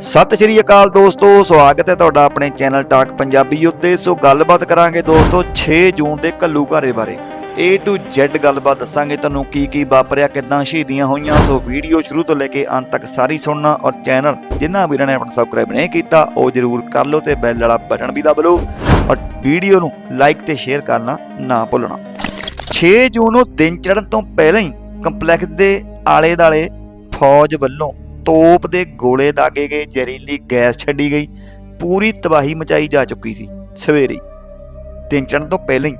ਸਤਿ ਸ਼੍ਰੀ ਅਕਾਲ ਦੋਸਤੋ, ਸਵਾਗਤ ਹੈ ਤੁਹਾਡਾ ਆਪਣੇ ਚੈਨਲ ਟਾਕ ਪੰਜਾਬੀ ਉੱਤੇ। ਸੋ ਗੱਲਬਾਤ ਕਰਾਂਗੇ ਦੋਸਤੋ 6 ਜੂਨ ਦੇ ਕੱਲੂ ਘਾਰੇ ਬਾਰੇ। A to Z ਗੱਲਬਾਤ ਦੱਸਾਂਗੇ ਤੁਹਾਨੂੰ ਕੀ ਕੀ ਵਾਪਰਿਆ, ਕਿੱਦਾਂ ਸ਼ਹੀਦੀਆਂ ਹੋਈਆਂ। ਸੋ ਵੀਡੀਓ ਸ਼ੁਰੂ ਤੋਂ ਲੈ ਕੇ ਅੰਤ ਤੱਕ ਸਾਰੀ ਸੁਣਨਾ ਔਰ ਚੈਨਲ ਜਿਨ੍ਹਾਂ ਵੀਰਾਂ ਨੇ ਆਪਣਾ ਸਬਸਕ੍ਰਾਈਬ ਨਹੀਂ ਕੀਤਾ, ਉਹ ਜਰੂਰ ਕਰ ਲਓ ਤੇ ਬੈਲ ਵਾਲਾ ਬਟਨ ਵੀ ਦਬ ਲਓ। ਔਰ ਵੀਡੀਓ ਨੂੰ ਲਾਈਕ ਤੇ ਸ਼ੇਅਰ ਕਰਨਾ ਨਾ ਭੁੱਲਣਾ। 6 ਜੂਨ ਨੂੰ ਦਿਨ ਚੜ੍ਹਨ ਤੋਂ ਪਹਿਲਾਂ ਹੀ ਕੰਪਲੈਕਸ ਦੇ ਆਲੇ ਦਾਲੇ ਫੌਜ ਵੱਲੋਂ ਤੋਪ ਦੇ ਗੋਲੇ ਦਾਗੇ ਗਏ, ਜ਼ਹਿਰੀਲੀ ਗੈਸ ਛੱਡੀ ਗਈ, ਪੂਰੀ ਤਬਾਹੀ ਮਚਾਈ ਜਾ ਚੁੱਕੀ ਸੀ ਸਵੇਰੇ। ਤਿੰਨ ਦਿਨ ਚੜ੍ਹਨ ਤੋਂ ਪਹਿਲਾਂ ਹੀ,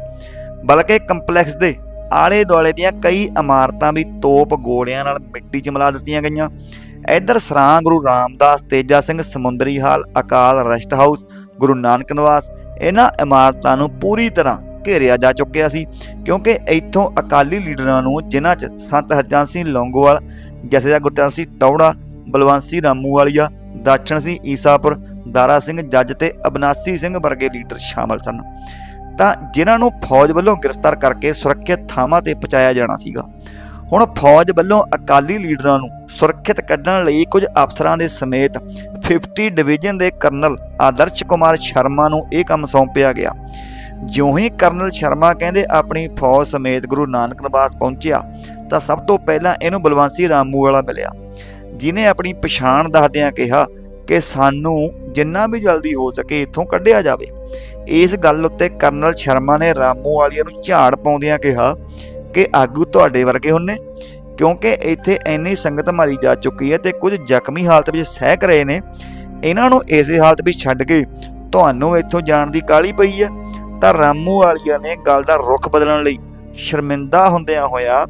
ਬਲਕਿ ਕੰਪਲੈਕਸ ਦੇ ਆਲੇ ਦੁਆਲੇ ਦੀਆਂ ਕਈ ਇਮਾਰਤਾਂ ਵੀ ਤੋਪ ਗੋਲਿਆਂ ਨਾਲ ਮਿੱਟੀ 'ਚ ਮਿਲਾ ਦਿੱਤੀਆਂ ਗਈਆਂ। ਇੱਧਰ ਸਰਾਂ ਗੁਰੂ Ramdas, Teja Singh, Samundri hall, Akal rest house, Guru Nanak Niwas, ਇਹਨਾਂ ਇਮਾਰਤਾਂ ਨੂੰ ਪੂਰੀ ਤਰ੍ਹਾਂ ਘੇਰਿਆ ਜਾ ਚੁੱਕਿਆ ਸੀ, ਕਿਉਂਕਿ ਇੱਥੋਂ ਅਕਾਲੀ ਲੀਡਰਾਂ ਨੂੰ ਜਿਨ੍ਹਾਂ 'ਚ ਸੰਤ ਹਰਜਨ ਸਿੰਘ ਲੌਂਗੋਵਾਲ, ਜਥੇਦਾਰ ਗੁਰਚਰਨ ਸਿੰਘ ਟੌੜਾ ਬਲਵੰਤ ਸਿੰਘ ਰਾਮੂਵਾਲੀਆ ਦਾਛਣ ਸਿੰਘ ਈਸਾਪੁਰ, ਦਾਰਾ ਸਿੰਘ ਜੱਜ ਤੇ ਅਬਨਾਸੀ ਸਿੰਘ ਵਰਗੇ ਲੀਡਰ ਸ਼ਾਮਲ ਸਨ। ਤਾਂ ਜਿਨ੍ਹਾਂ ਨੂੰ ਫੌਜ ਵੱਲੋਂ ਗ੍ਰਿਫਤਾਰ ਕਰਕੇ ਸੁਰੱਖਿਅਤ ਥਾਵਾਂ ਤੇ ਪਹੁੰਚਾਇਆ ਜਾਣਾ ਸੀਗਾ। ਹੁਣ ਫੌਜ ਵੱਲੋਂ ਅਕਾਲੀ ਲੀਡਰਾਂ ਨੂੰ ਸੁਰੱਖਿਅਤ ਕੱਢਣ ਲਈ ਕੁਝ ਅਫਸਰਾਂ ਦੇ ਸਮੇਤ 50 ਡਿਵੀਜ਼ਨ ਦੇ ਕਰਨਲ ਆਦਰਸ਼ ਕੁਮਾਰ ਸ਼ਰਮਾ ਨੂੰ ਇਹ ਕੰਮ ਸੌਂਪਿਆ ਗਿਆ। ਜਿਉਂ ਹੀ ਕਰਨਲ ਸ਼ਰਮਾ ਕਹਿੰਦੇ ਆਪਣੀ ਫੌਜ ਸਮੇਤ ਗੁਰੂ ਨਾਨਕ ਨਿਵਾਸ ਪਹੁੰਚਿਆ, ਤਾਂ ਸਭ ਤੋਂ ਪਹਿਲਾਂ ਇਹਨੂੰ ਬਲਵੰਸੀ ਰਾਮੂ ਵਾਲਾ ਮਿਲਿਆ। ਜਿਨੇ ਆਪਣੀ ਪਛਾਣ ਦੱਸਦਿਆਂ ਕਿਹਾ ਕਿ ਸਾਨੂੰ ਜਿੰਨਾ ਵੀ ਜਲਦੀ ਹੋ ਸਕੇ ਇੱਥੋਂ ਕੱਢਿਆ ਜਾਵੇ। ਇਸ ਗੱਲ ਉੱਤੇ ਕਰਨਲ ਸ਼ਰਮਾ ਨੇ ਰਾਮੂ ਵਾਲੀਆਂ ਨੂੰ ਝਾੜ ਪਾਉਂਦਿਆਂ ਕਿਹਾ ਕਿ ਆਗੂ ਤੁਹਾਡੇ ਵਰਗੇ ਹੁੰਨੇ, ਕਿਉਂਕਿ ਇੱਥੇ ਇੰਨੀ ਸੰਗਤ ਮਾਰੀ ਜਾ ਚੁੱਕੀ ਹੈ ਤੇ ਕੁਝ ਜ਼ਖਮੀ ਹਾਲਤ ਵਿੱਚ ਸਹਿਕ ਰਹੇ ਨੇ। ਇਹਨਾਂ ਨੂੰ ਇਸੇ ਹਾਲਤ ਵਿੱਚ ਛੱਡ ਕੇ ਤੁਹਾਨੂੰ ਇੱਥੋਂ ਜਾਣ ਦੀ ਕਾਲੀ ਪਈ ਹੈ? ਤਾਂ ਰਾਮੂ ਵਾਲੀਆਂ ਨੇ ਗੱਲ ਦਾ ਰੁਖ ਬਦਲਣ ਲਈ ਸ਼ਰਮਿੰਦਾ ਹੁੰਦਿਆਂ ਹੋਇਆ